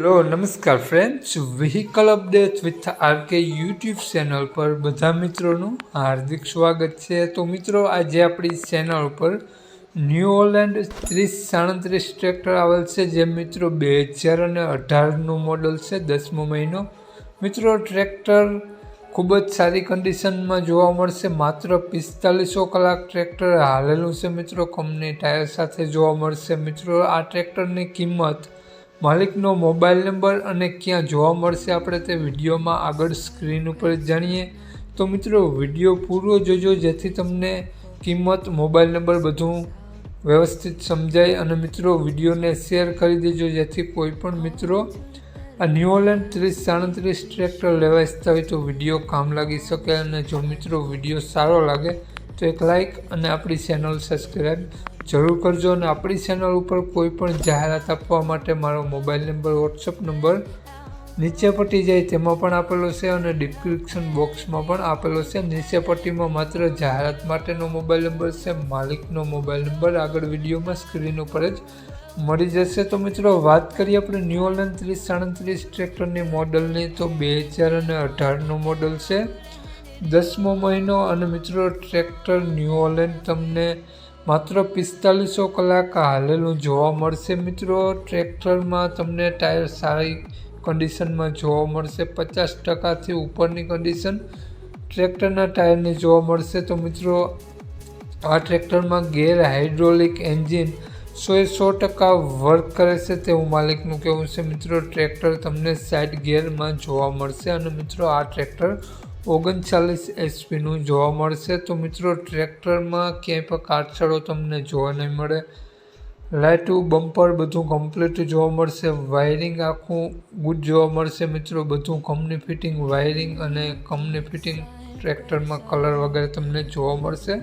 Hello, નમસ્કાર friends vehicle update with RK YouTube channel પર બધા મિત્રોનું હાર્દિક સ્વાગત છે. તો મિત્રો, આજે આપણી ચેનલ ઉપર ન્યૂ ઓલેન્ડ ત્રીસ સાડત્રીસ ટ્રેક્ટર આવેલ છે. જે મિત્રો બે હજાર અને અઢારનું મોડલ છે, દસમો મહિનો. મિત્રો ટ્રેક્ટર ખૂબ જ સારી કન્ડિશનમાં જોવા મળશે. માત્ર પિસ્તાલીસો કલાક ટ્રેક્ટર હાલેલું છે મિત્રો. કંપની ટાયર સાથે જોવા મળશે. મિત્રો, આ ટ્રેક્ટરની કિંમત માલિકનો મોબાઈલ નંબર અને ક્યાં જોવા મળશે આપણે તે વિડીયોમાં આગળ સ્ક્રીન ઉપર જાણીએ. તો મિત્રો, વીડિયો પૂરો જોજો, જેથી તમને કિંમત, મોબાઈલ નંબર બધું વ્યવસ્થિત સમજાય અને મિત્રો, વિડીયોને શેર કરી દેજો, જેથી કોઈ પણ મિત્રો આ ન્યુઓલેન્ડ ત્રીસ સાડત્રીસ ટ્રેક્ટર લેવા ઇચ્છતા હોય તો વીડિયો કામ લાગી શકે અને જો મિત્રો, વીડિયો સારો લાગે તો એક લાઇક અને આપણી ચેનલ સબસ્ક્રાઈબ જરૂર કરજો અને આપણી ચેનલ ઉપર કોઈ પણ જાહેરાત આપવા માટે મારો મોબાઈલ નંબર વોટ્સઅપ નંબર નીચે પટ્ટી જાય તેમાં પણ આપેલો છે અને ડિસ્ક્રિપ્શન બોક્સમાં પણ આપેલો છે. નીચે પટ્ટીમાં માત્ર જાહેરાત માટેનો મોબાઈલ નંબર છે. માલિકનો મોબાઈલ નંબર આગળ વિડીયોમાં સ્ક્રીન ઉપર જ મળી જશે. તો મિત્રો, વાત કરીએ આપણે ન્યૂ ઓલેન્ડ ત્રીસ સાડત્રીસ ટ્રેક્ટરની મોડલની. તો બે હજાર અને અઢારનું મોડલ છે. દસમો મહિનો અને મિત્રો, ટ્રેક્ટર ન્યૂ ઓલેન્ડ તમને માત્ર પિસ્તાલીસો કલાક હાલેલું જોવા મળશે મિત્રો. ટ્રેક્ટરમાં તમને ટાયર સારી કન્ડિશનમાં જોવા મળશે. પચાસ ટકાથી ઉપરની કન્ડિશન ટ્રેક્ટરના ટાયરની જોવા મળશે. તો મિત્રો, આ ટ્રેક્ટરમાં ગેર હાઇડ્રોલિક એન્જિન સોએ સો ટકા વર્ક કરે છે તેવું માલિકનું કહેવું છે. મિત્રો, ટ્રેક્ટર તમને સાઇડ ગેરમાં જોવા મળશે અને મિત્રો, આ ટ્રેક્ટર ઓગણચાલીસ એચપીનું જોવા મળશે. તો મિત્રો, ટ્રેક્ટરમાં ક્યાંય પણ કાટછડો તમને જોવા નહીં મળે. લાઇટું, બમ્પર બધું કમ્પ્લીટ જોવા મળશે. વાયરિંગ આખું ગુડ જોવા મળશે મિત્રો. બધું કંપની ફિટિંગ વાયરિંગ અને કંપની ફિટિંગ ટ્રેક્ટરમાં કલર વગેરે તમને જોવા મળશે.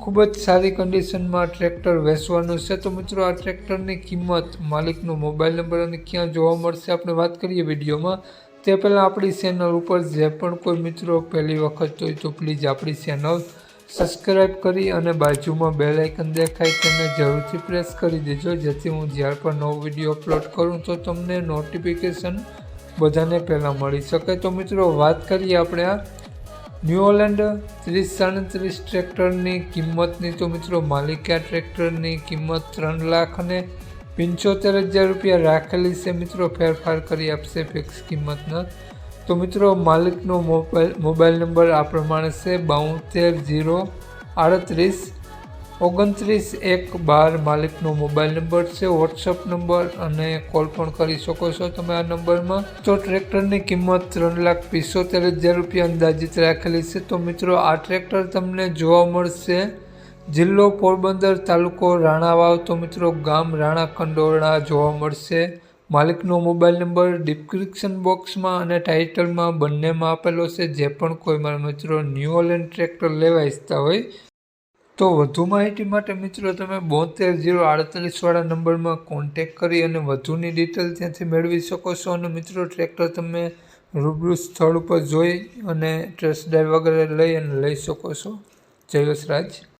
ખૂબ જ સારી કન્ડિશનમાં ટ્રેક્ટર વેચવાનું છે. તો મિત્રો, આ ટ્રેક્ટરની કિંમત, માલિકનો મોબાઈલ નંબર અને ક્યાં જોવા મળશે? આપણે વાત કરીએ વિડીયોમાં. તે પહેલાં આપણી ચેનલ ઉપર જે પણ કોઈ મિત્રો પહેલી વખત હોય તો પ્લીઝ આપણી ચેનલ સબસ્ક્રાઈબ કરી અને બાજુમાં બે લાઇકન દેખાય તેને જરૂરથી પ્રેસ કરી દેજો. જેથી હું જ્યારે પણ નવો વીડિયો અપલોડ કરું તો તમને નોટિફિકેશન બધાને પહેલાં મળી શકે. તો મિત્રો વાત કરીએ આપણે આ ન્યૂ ત્રીસ સાડત્રીસ ટ્રેક્ટરની કિંમતની. તો મિત્રો માલિકા ટ્રેક્ટરની કિંમત ત્રણ લાખ અને પંચોતેર હજાર રૂપિયા રાખેલી છે મિત્રો, ફેરફાર કરી આપશે ફિક્સ કિંમતના તો મિત્રો, માલિકનો મોબાઈલ મોબાઈલ નંબર આ પ્રમાણે છે બોતેર જીરો આડત્રીસ, ઓગણત્રીસ એક બાર માલિકનો મોબાઈલ નંબર છે, વોટ્સઅપ નંબર અને કોલ પણ કરી શકો છો તમે આ નંબરમાં. તો ટ્રેક્ટરની કિંમત ત્રણ લાખ પિસોતેર હજાર રૂપિયા અંદાજિત રાખેલી છે. તો મિત્રો, આ ટ્રેક્ટર તમને જોવા મળશે જિલ્લો પોરબંદર તાલુકો રાણાવાવ તો મિત્રો ગામ રાણા કંડોરણા જોવા મળશે. માલિકનો મોબાઈલ નંબર ડિસ્ક્રિપ્શન બોક્સમાં અને ટાઇટલમાં બંનેમાં આપેલો છે. જે પણ કોઈ મારા મિત્રો ન્યૂ ઓલેન્ડ ટ્રેક્ટર લેવા ઈચ્છતા હોય તો વધુ માહિતી માટે મિત્રો તમે બોતેર જીરો આડત્રીસવાળા નંબરમાં કોન્ટેક કરી અને વધુની ડિટેલ ત્યાંથી મેળવી શકો છો. અને મિત્રો ટ્રેક્ટર તમે રૂબરૂ સ્થળ ઉપર જોઈ અને ટ્રસ્ટ ડ્રાઈવ વગેરે લઈ અને લઈ શકો છો. જય વસરાજ.